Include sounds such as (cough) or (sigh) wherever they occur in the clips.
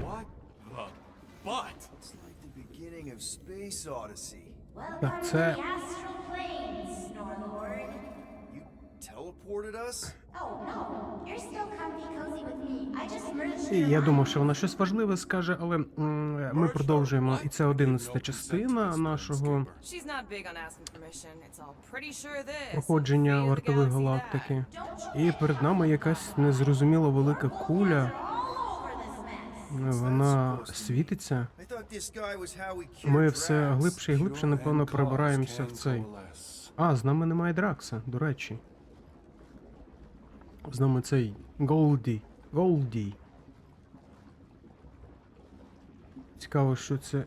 What the butt? It's like the beginning of Space Odyssey. Welcome That's it. Teleported us? Oh no, you're still comfy cozy with me. I just merged І я думав, що вона щось важливе скаже, але м, ми продовжуємо. І це одинадцята частина нашого She's not big on asking permission. It's all pretty sure this. проходження Fate of the вартової galaxy галактики. І перед нами якась незрозуміла велика куля. All over this mess. Вона світиться. I thought this guy was how we cured Ми все Drax. глибше і глибше, напевно, перебираємося в цей. А, з нами немає Дракса, до речі. З нами цей Голді. Голді. Цікаво, що це.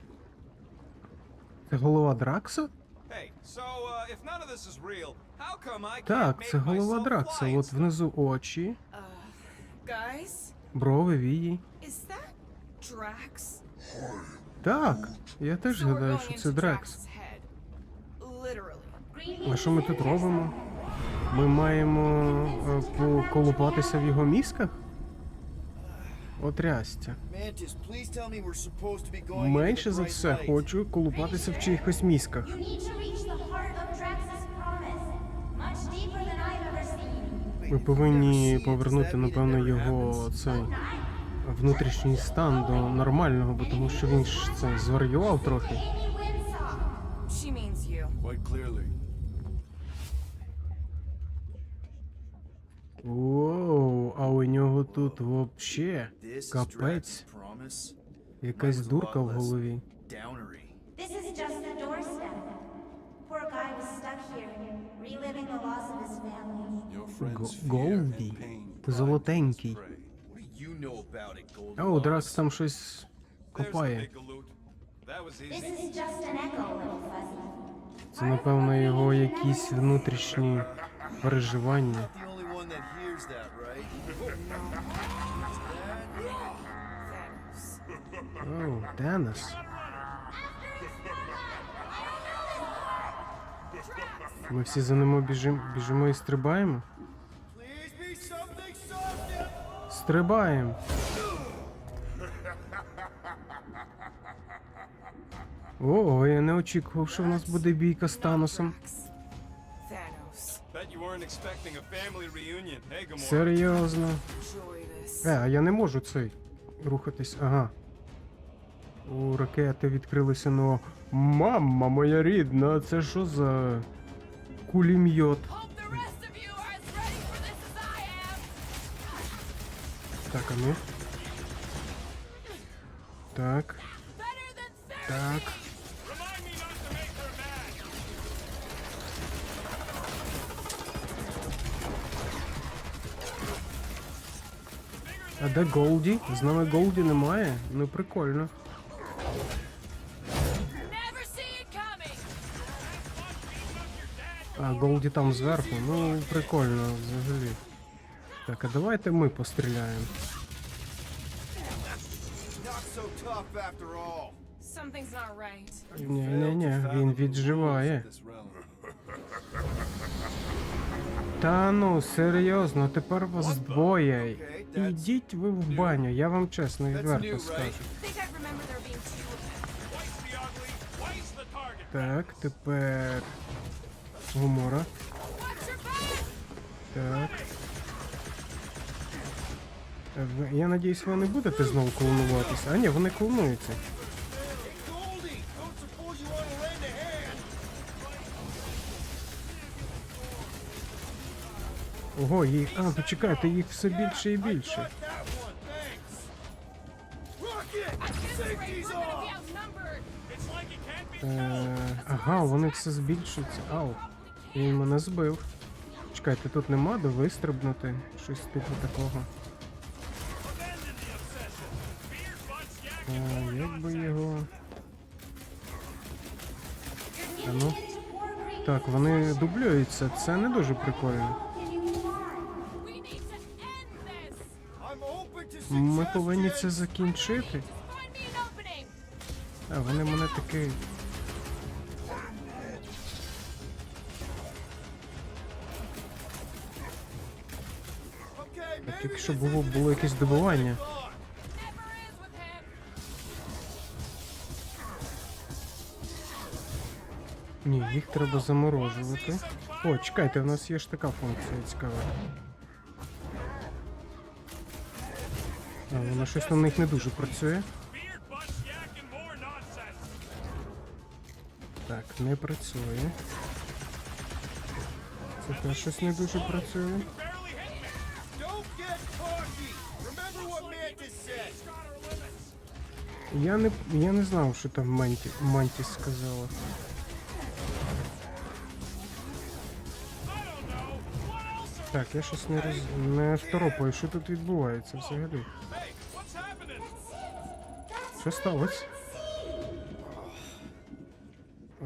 Це голова Дракса? Uh, Так, це голова Дракса. От внизу очі, брови, вії. Так, я теж гадаю, що це Дракс. А що ми тут робимо? Ми маємо е, поколупатися в його мізках? Into Менше за все хочу колупатися в чиїхось мізках. Ми повинні повернути, напевно, його цей внутрішній стан до нормального, бо тому що він ж це зварював трохи. Воу, а у нього тут вообще капець, якась дурка в голові. Downery. This is just the doorstep. Poor guy was stuck here, reliving the loss of his family. Your Го- friend's fear Голді. pride Золотенький. О? Дракс там щось копає. Це, напевно, його якісь внутрішні переживання. The that right? Thanos. О, Денис. Ми всі за ним біжимо, біжимо і стрибаємо. Стрибаємо. О, я не очікував, що в нас буде бійка з Таносом. Серйозно. Е, а я не можу цей рухатись. Ага. У ракети відкрилися но. Мама моя рідна, це що за кулімйот? Так, а ну. Так, так. А де Голді? З нами Голді немає? Ну прикольно. А, Голді там зверху. Ну, прикольно взагалі. Так, а давайте ми постріляємо. Ні, ні, ні, він відживає. Та ну, серйозно, тепер вас двоє. Ідіть ви в баню, я вам чесно відверто скажу. Так, тепер. Гумора. Так. Е, Я надіюсь, ви не будете знову клонуватися. А ні, вони клонуються. Ого, їх. А, почекайте, їх все більше і більше. Е, ага, вони все збільшуються. Ау. Він мене збив. Чекайте, тут нема де вистрибнути. Щось типу такого. А, як би його. А ну. Так, вони дублюються. Це не дуже прикольно. Ми повинні це закінчити. А вони мене таки. Тільки що було було якесь добування. Ні, їх треба заморожувати. О, чекайте, у нас є ж така функція цікава. А, вона щось на них не дуже працює. Так, не працює. Це теж щось не дуже працює. Я не, я не знав, що там Манті, Мантіс сказала. Так, я щось не роз... не второпаю, що тут відбувається взагалі. Що сталося?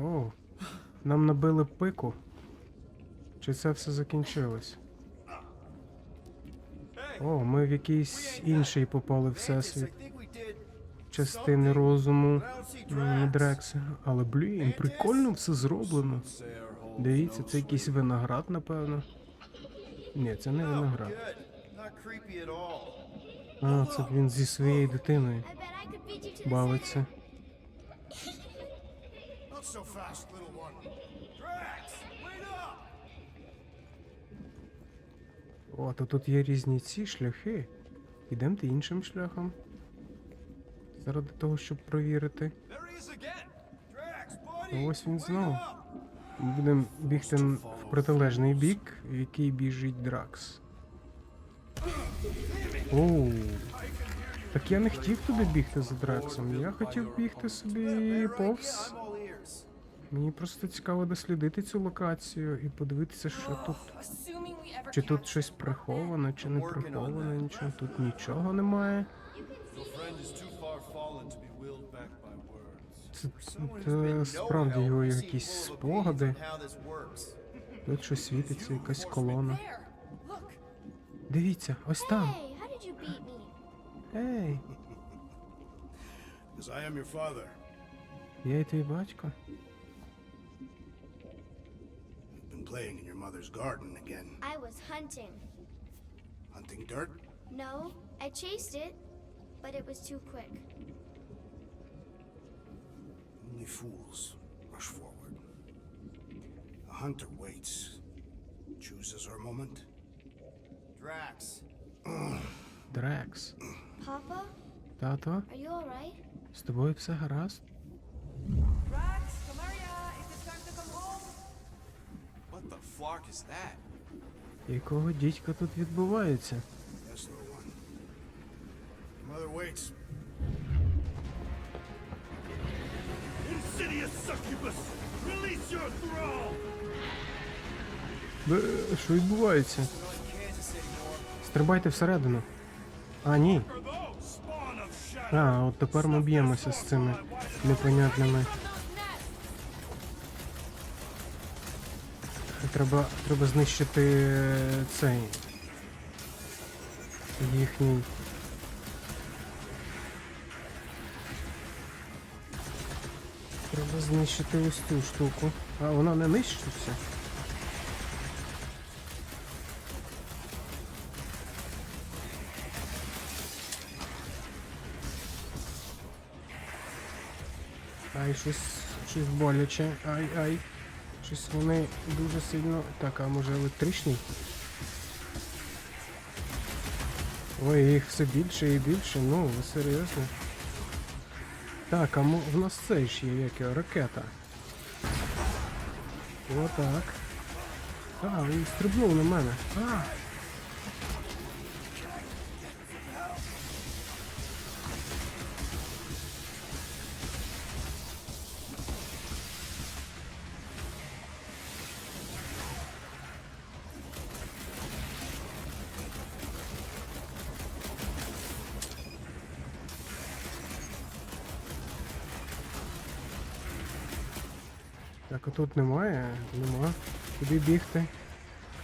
О, нам набили пику. Чи це все закінчилось? О, ми в якийсь інший попали всесвіт. Частини розуму. Дрекса. Але блін, прикольно все зроблено. Дивіться, це якийсь виноград, напевно. Ні, це не виноград. А, це він зі своєю дитиною бавиться. О, то тут є різні ці шляхи. Ідемте іншим шляхом. Заради того, щоб провірити. Ось він знову. up! Будемо бігти в протилежний бік, в який біжить Дракс. Оу. Так я не хотів туди бігти за Драксом. Я хотів бігти собі повз. Мені просто цікаво дослідити цю локацію і подивитися, що тут. Чи тут щось приховано, чи не приховано, нічого. Тут нічого немає. Це, це справді його якісь спогади. Тут щось світиться, якась колона. Дивіться, ось там. me? Ей, Because I am your father. я і твій батько. Been playing in your mother's garden again. I was hunting. Hunting dirt? No, I chased it, but it was too quick. Only fools rush forward. A hunter waits, chooses her moment. Drax, Дрекс. (clears throat) Papa, Тато, are you alright? з тобою все гаразд? Drax, Camaria, is it time to come home? What the flark is that? Якого дідька тут відбувається? yes, little one. Your mother waits. Insidious succubus! Release your thrall! Бе, що відбувається? Not in Kansas anymore. Стрибайте всередину. А, ні. А, от тепер ми б'ємося з цими непонятними. Треба, треба знищити цей. Їхній. Треба знищити ось цю штуку. А вона не нищиться. Ай, щось, щось боляче. Ай, ай. Щось вони дуже сильно. Так, а може електричний? Ой, їх все більше і більше, ну, ви серйозно. Так, а в нас це ж є як його, ракета. Отак. А, він стрибнув на мене. А! Так, тут немає? Нема. Куди бігти?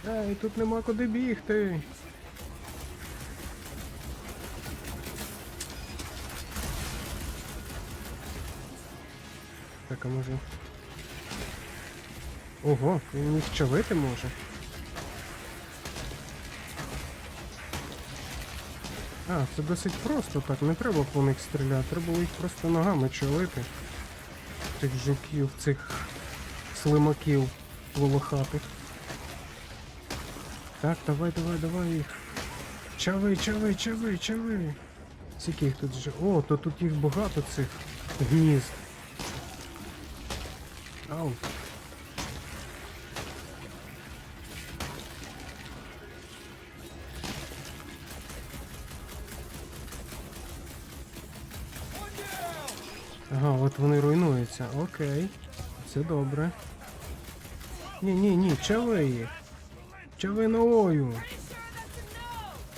Ей, тут нема куди бігти. Так, а може. Ого, він їх чавити може. А, це досить просто так, не треба по них стріляти, треба їх просто ногами чолити. Цих жуків, цих слимаків волохатих. Так, давай, давай, давай їх. Чави, чави, чави, чави. Скільки їх тут же. О, то тут їх багато цих гнізд. Ау. Ага, от вони руйнуються. Окей. Це добре. Ні, ні, ні, чави. Чави ногою.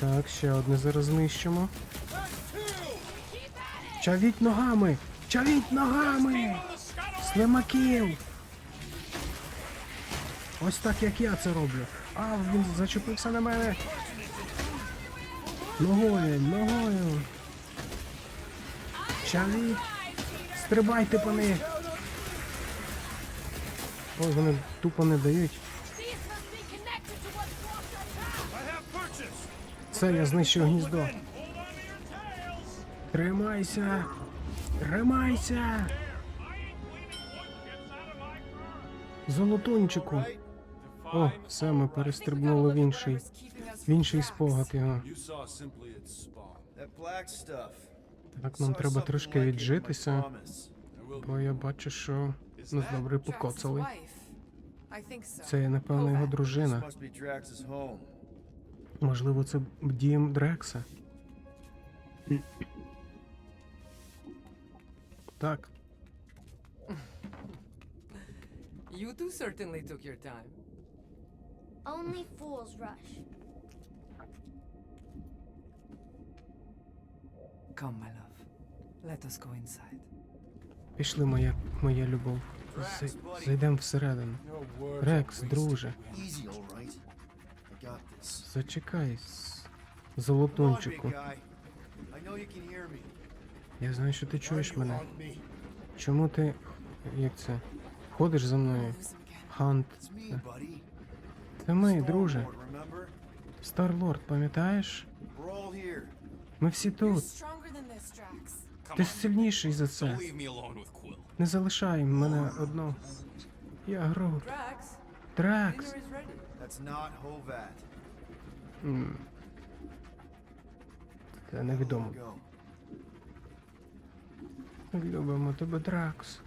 Так, ще одне зараз знищимо. Чавіть ногами! Чавіть ногами! Слимаків! Ось так як я це роблю. А, він зачепився на мене. Ногою, ногою. Чавіть! Стрибайте по них! Ой, вони тупо не дають. Це я знищив гніздо. Тримайся! Тримайся! Золотунчику! О, все, ми перестрибнули в інший. В інший спогад його. Так, нам треба трошки віджитися, бо я бачу, що нас добре покоцали. wife. I think so. Це, напевно, його дружина. must be Drax's home. Можливо, це дім Дрекса. Так, You two certainly took your time. Only fools rush. Come, my love. Let us go inside. Пішли, моя, моя любов. З- Зайдемо всередину. Рекс, друже, зачекай, me. Я знаю, що ти чуєш мене. Чому ти. як це? Ходиш за мною? Хант. Це ми, друже. Старлорд, пам'ятаєш? Ми всі тут. Ти сильніший за це. Не залишай мене одного. Я. Drax, Дракс. М. Це невідомо. Любимо тебе, Дракс.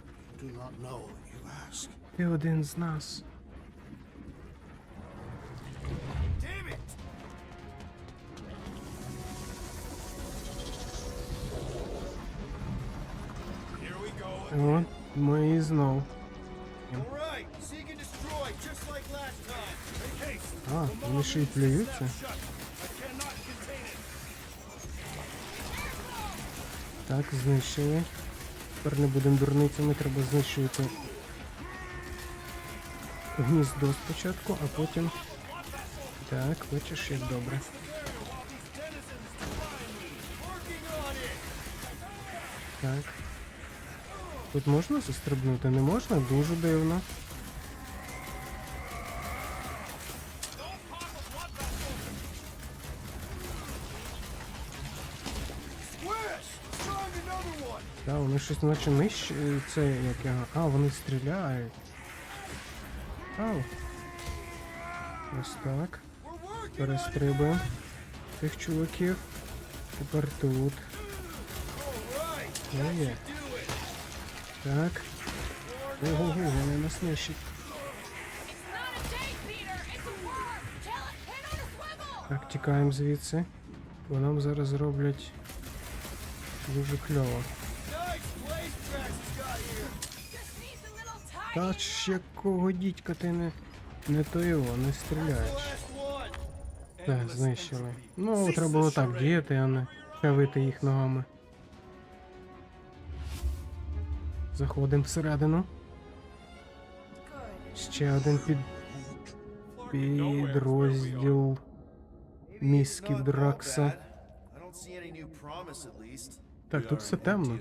Ти один з нас. От ми і знов. А, вони ще й плюються. Так, знищили. Тепер не будемо дурницями, треба знищувати гніздо спочатку, а потім. Так, бачиш, як добре. Так. Тут можна застрибнути? Не можна? Дуже дивно. Так, вони щось наче нижче. Це як його. А, вони стріляють. Ау. Ось так. Перестрибуємо цих чуваків. Тепер тут. Є. Так. Ого, го вони нас нищать. Так, тікаємо звідси. Бо нам зараз зроблять дуже кльово. Та ж якого дідька ти не. Не то його, не стріляєш. Так, знищили. Ну, треба було так діяти, а не чавити їх ногами. Заходимо всередину. Ще один під... підрозділ місків Дракса. Так, тут все темно.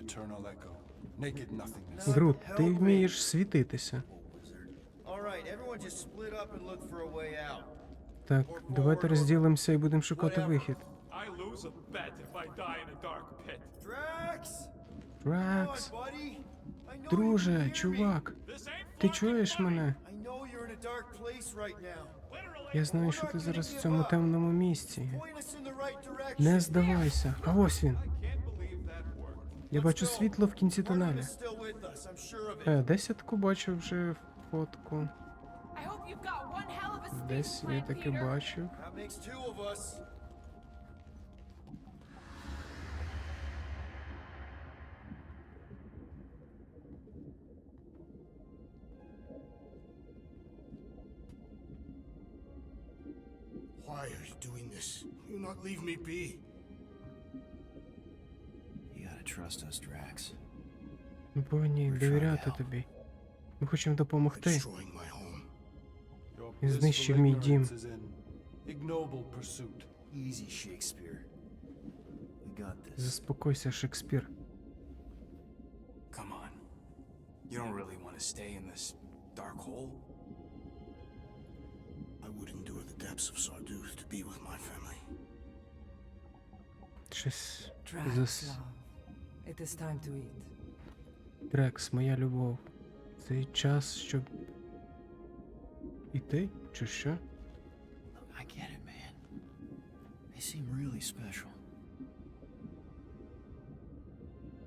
Грут, ти вмієш світитися. Так, давайте розділимося і будемо шукати вихід. I друже, чувак, ти чуєш мене? Я знаю, що ти зараз в цьому темному місці. Не здавайся. А ось він. Я бачу світло в кінці it. Е, таку бачив вже фотку. Десь я таки бачив. That makes two of us. Why are you doing this? You not leave me be. You gotta trust us, Drax. Ми повинні довіряти тобі. Ми хочемо допомогти. Destroying my home. Your Він знищив мій дім. is in ignoble pursuit. Easy, Shakespeare. We got this. Заспокойся, Шекспір. Come on. You don't really want to stay in this dark hole? I would endure the depths of Sarduth Щось зас... It is time to eat. Дрекс, моя любов. Цей час, щоб. Іти? Чи що? I get it, man. They seem really special.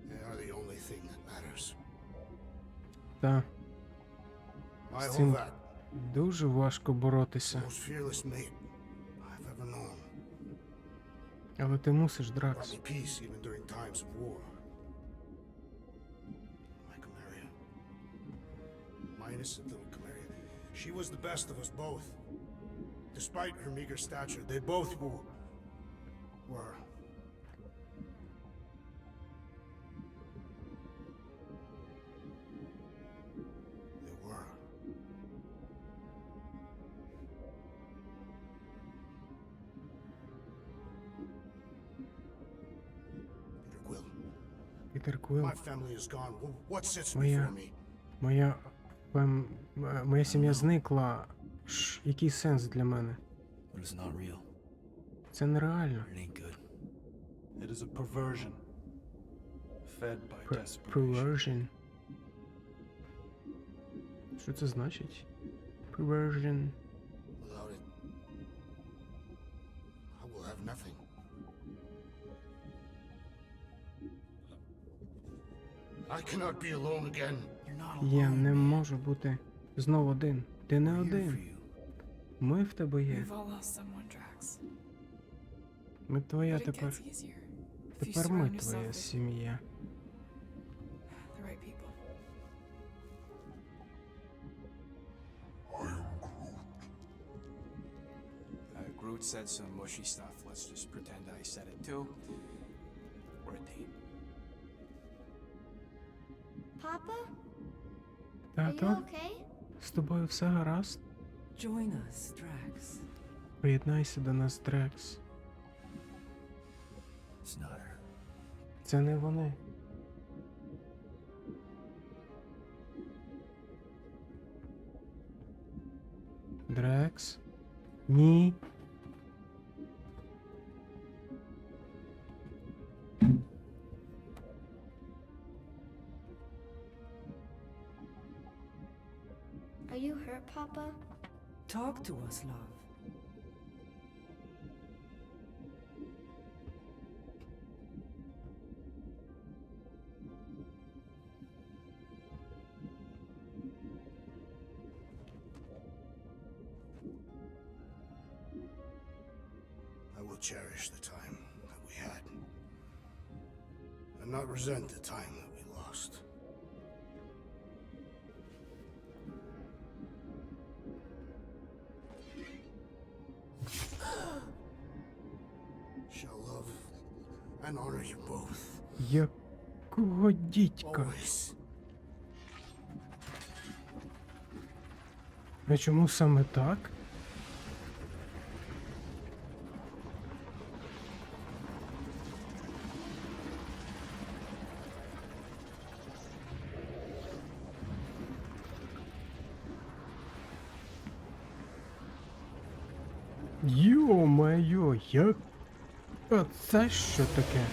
They are the only thing that matters. Та, I Seem- hold that. дуже важко боротися. Most fearless mate Але ти мусиш, Brought Дракс. me peace even during times of war. My Camarilla. My innocent little Camarilla. She was the best of us both. Despite her meager stature, they both were. were. Пітер sits Моя-? Моя. Моя сім'я зникла. Ш... Який сенс для мене? Це нереально. Perversion. Що це значить? Perversion. Without it, I will have nothing. Я не можу бути знов один. Ти не один. Ми в тебе є. Ми твоя тепер. Тепер ми твоя сім'я. Uh, Groot said some mushy stuff. Let's just pretend I said it too. We're a team. Papa? Are you Тато, okay? з тобою все гаразд? Join us, Drax. Приєднайся до нас, Дрекс. It's not her. Це не вони. Дрекс? Ні. Are you hurt, Papa? Talk to us, love. Always. А чому саме так? Йо-моє, як Оце що таке?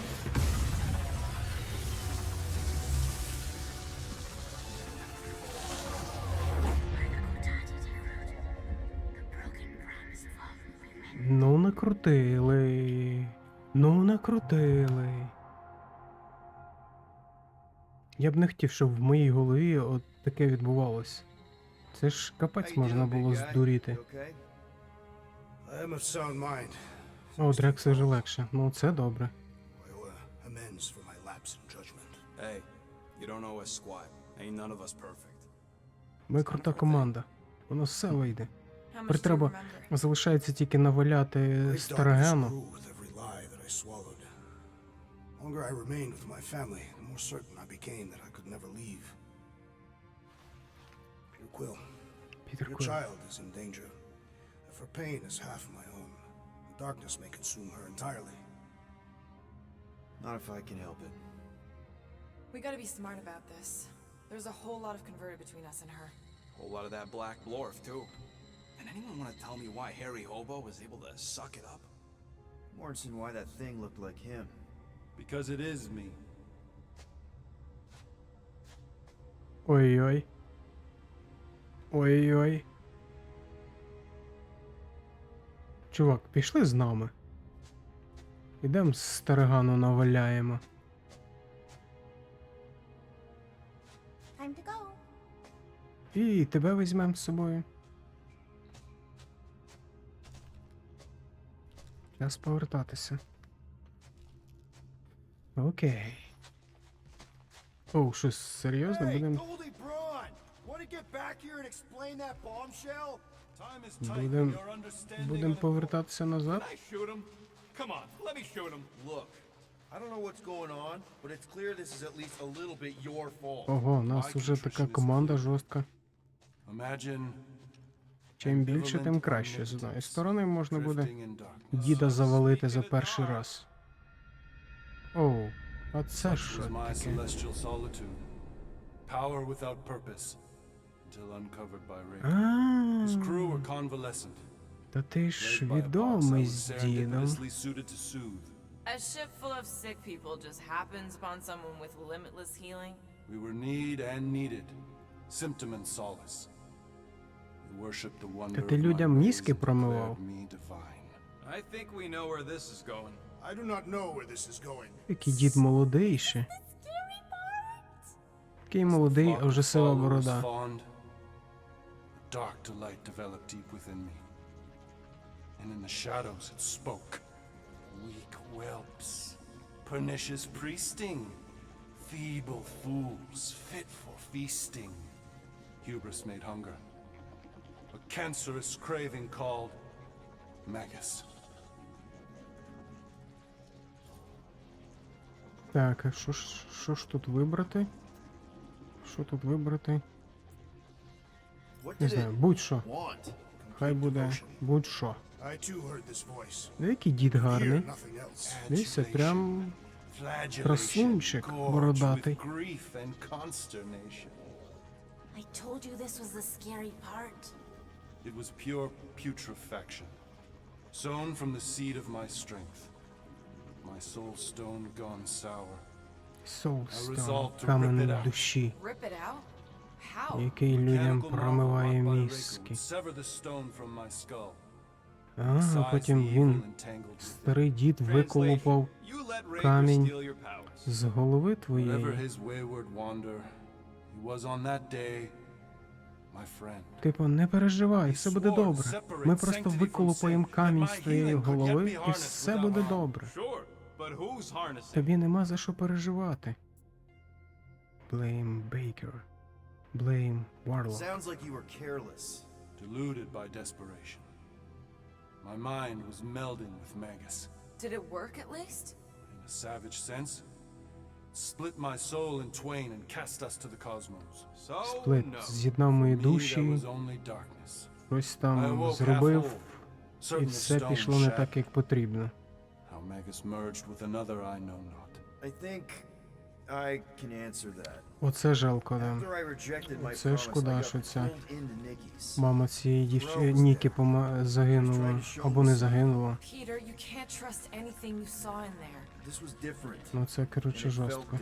Я б не хотів, щоб в моїй голові от таке відбувалось. Це ж капець можна було здуріти. О, Дрекс вже легше. Ну це добре. Uh. Ми крута команда. Воно все вийде. You треба залишається тільки наваляти старогену. longer I remained with my family, more certain I became that I could never leave. Peter Quill, Peter your Quill. child is in danger. If her pain is half my own, the darkness may consume her entirely. Not if I can help it. We gotta be smart about this. There's a whole lot of converted between us and her. Whole lot of that black blorf, too. And anyone want to tell me why Harry Hobo was able to suck it up? Morrison, why that thing looked like him. Because it is me. Ой-ой. Ой-ой. Чувак, пішли з нами. Ідем з старигану наваляємо. Time to go. І тебе візьмемо з собою. Час повертатися. Окей. Оу, щось серйозно будемо. Будем, будем повертатися назад. Can I shoot him? Come on, let me shoot him. Look, I don't know what's going on, but it's clear this is at least a little bit your fault. Ого, у нас уже така команда жорстка. Чим більше, тим краще. З одної сторони можна буде діда завалити за перший раз. Оу, а це що was my таке? celestial solitude. Power without purpose. Until uncovered by Rick. А, His crew were convalescent. та ти ж Led by a boss I відомий was з дідом. serendipitously suited to soothe. A ship full of sick people just happens upon someone with limitless healing. We were need and needed. Symptom and solace. We worshipped the wonder ти of my людям ways мізки and промивав? declared me divine. I think we know where this is going. I do not know where this is going. Який дід молодий ще. Такий молодий, а вже followers борода. A dark delight developed deep within me. And in the shadows it spoke. Weak whelps, pernicious priesting, feeble fools fit for feasting. Hubris made hunger. A cancerous craving called Magus. Так, а що ж, що ж тут вибрати? Що тут вибрати? Не знаю, будь-що. Хай буде будь-що. Ну, який дід гарний. Дивіться, прям Красунчик бородатий. I told you this was the scary part. It was pure putrefaction, sown from the seed of my strength. My soul stone gone sour. камень душі, який людям промиває мізки. А, потім він, старий дід, виколупав You let Raker камінь steal your powers. з голови твоєї. his wayward wander, he was on that day my friend. Типу, не переживай, все буде добре. Ми просто виколупаємо камінь з твоєї голови, і все буде добре. Тобі нема за що переживати. Blame Baker. Blame Warlock. Sounds like you were careless. Deluded by desperation. My mind was melding with Magus. Did it work at least? In a savage sense, split my soul in twain and cast us to the cosmos. So, Сплит no. з'єднав мої Me, душі, was only darkness. щось там зробив, і все пішло не так, як потрібно. Magus merged with another I know not. I think I can answer that. Оце жалко, да. After I rejected my Це promise, шкода, що ця. Мама цієї дівч... е, Ніки пома... загинула або не загинула. Ну це коротше жорстко.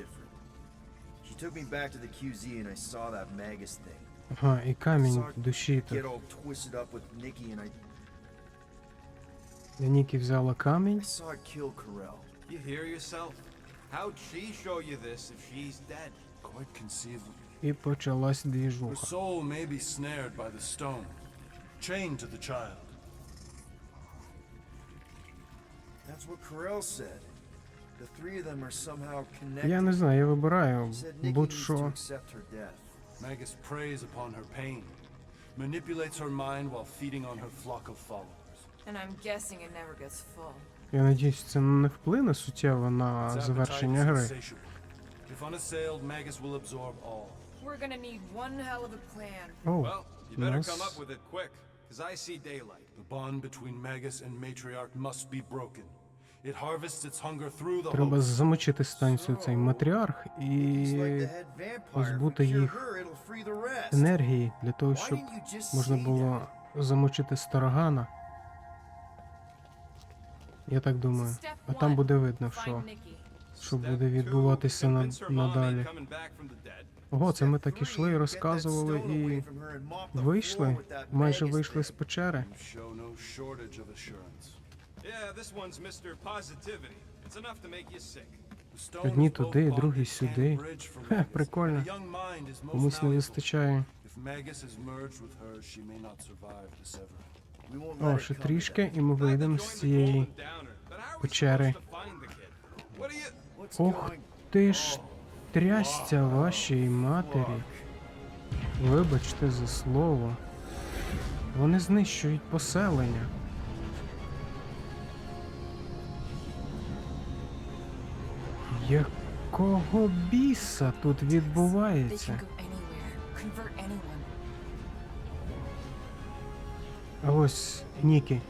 She took me back to the QZ and I saw that Magus thing. Ага, і камінь душі Get Нікі взяла I камінь. saw it kill Carell. You hear yourself? How'd she show you this if she's dead? Quite conceivable. І почалась Her soul may be snared by the stone, chained to the child. That's what Carell said. The three of them are somehow connected. Я не знаю, я вибираю будь-що. Magus preys upon her pain, manipulates her mind while feeding on her flock of followers. And I'm guessing it never gets full. Я надіюсь, це не вплине суттєво на завершення гри. insatiable. If unassailed, Magus will absorb all. We're gonna need one hell of a plan. О, Well, you better нас come up with it quick, because I see daylight. The bond between Magus and Matriarch must be broken. It harvests its hunger through the треба host. замочити станцію цей матріарх і позбути cure їх енергії для того, щоб можна було замочити старогана. Я так думаю. А там буде видно, що, що буде відбуватися на, надалі. Ого, це ми так ішли і розказували і вийшли, майже вийшли з печери. Одні туди, другі сюди. Хе, прикольно. Комусь не вистачає. О, ще трішки, і ми вийдемо з цієї печери. Ох ти ж трясця вашій матері. Вибачте за слово. Вони знищують поселення. Якого біса тут відбувається? Ось Нікі.